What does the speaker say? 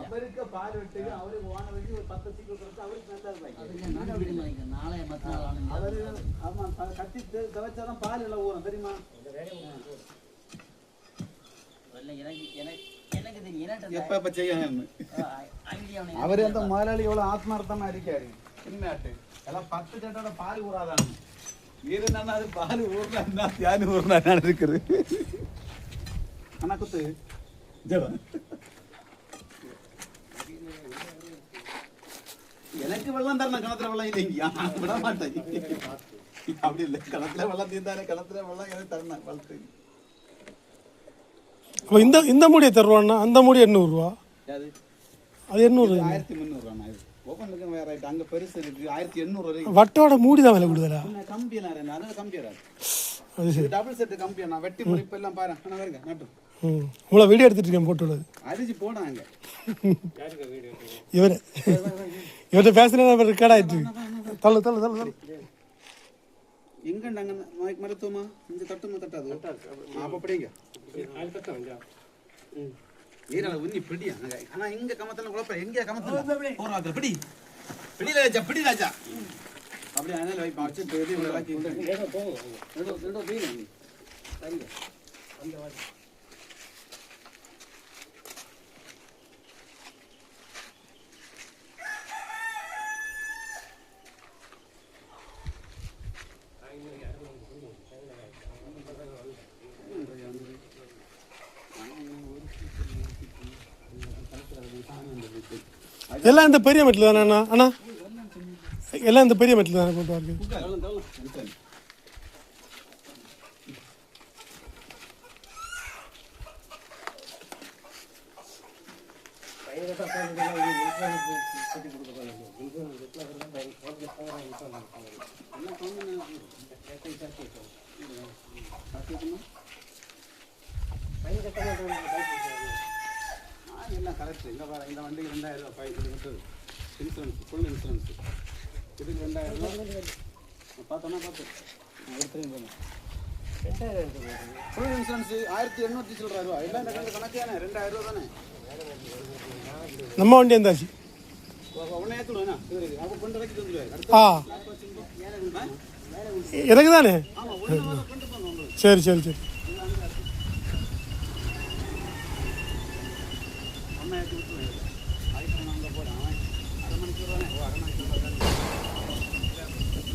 அவருக்கு பால் விட்டு அவருக்கு ஓனருக்கு ஒரு பத்து சீக்கிரம் கொடுத்து அவருக்கு நல்லா. நாளைய மறுநாள் ஆனது. அவரு ஆமா கட்டி துவைச்சாதான் பால் எல்லாம் ஊறும் தெரியுமா? அவரு அந்த முதலாளி எவ்வளவு ஆத்மார்த்தமா இருக்காரு? எல்லாம் பத்து சட்டோட பால் ஊறாதானு. இருந்தாலும் அது பால் ஊர்னா தியானு ஊர்னா இருக்குது? அண்ணா குத்து. ஜெபா. எனக்கு வெள்ளம் தரணும் கிணத்துல வெள்ளம் இல்லைங்க. விட மாட்டேன். அப்படி இல்லை. கிணத்துல வெள்ளம் தீர்ந்தாரு கிணத்துல வெள்ளம் எனக்கு தரணும்? வளர்த்து. இந்த இந்த மூடியை தருவான்னா அந்த மூடி எண்ணூறுரூவா அது அது எண்ணூறு ஆயிரத்தி ஓப்பன் இருக்கு. அங்க பெருசு இருக்கு. ஆயிரத்தி எண்ணூறு வரைக்கும். வட்டோட மூடி தான் விலை கொடுதலா? கம்பி எல்லாம் அதனால கம்பி வராது. டபுள் செட் கம்பி. நான் வெட்டி முறிப்பு எல்லாம் பாரு. ஆனா வருங்க. நட்டு. ம். உங்களை வீடியோ எடுத்துட்டு இருக்கேன் போட்டு அரிஞ்சு போனாங்க இவர் இவர்கிட்ட பேசுனா ரெக்கார்ட் ஆயிட்டு தள்ளு தள்ளு தள்ளு தள்ளு. எங்க நாங்க மருத்துவமா? இங்க தட்டுமா தட்டாது. அப்ப அப்படிங்க ஈரல உன்னி பிடியா. ஆனா இங்க கமத்தல குழப்ப எங்க கமத்தல போறாங்க பிடி. பிடி ராஜா பிடி ராஜா. அப்படி அதனால வைப்பா வச்சு பெரிய இவ்வளவு இறக்கி விட்டு. ரெண்டு ரெண்டு வீடு சரிங்க. எல்லாம் இந்த பெரிய மெட்டில் தானே அண்ணா? அண்ணா எல்லாம் இந்த பெரிய மெட்டில் தானே போட்டு வரது தள்ளு, எல்லாம் கரெக்ட். இங்க இந்த வண்டிக்கு ரெண்டாயிரம் ரூபாய் இன்சூரன்ஸ் ஃபுல் இன்சூரன்ஸ் இதுக்கு பார்த்தோன்னா பார்த்து எடுத்துகிட்டு ஃபுல் இன்சூரன்ஸ் ஆயிரத்தி எண்ணூற்றி சில்லற ரூபா எல்லாம் இந்த கணக்கு கணக்கே ரெண்டாயிரம் ரூபா தானே நம்ம வண்டி எந்தாச்சு எனக்கு தானே சரி சரி சரி. அண்ணா எடுத்து விட்டுருவேன் அதுக்கு நான் அங்கே போகிறேன் 咱们就来玩，咱们就来干。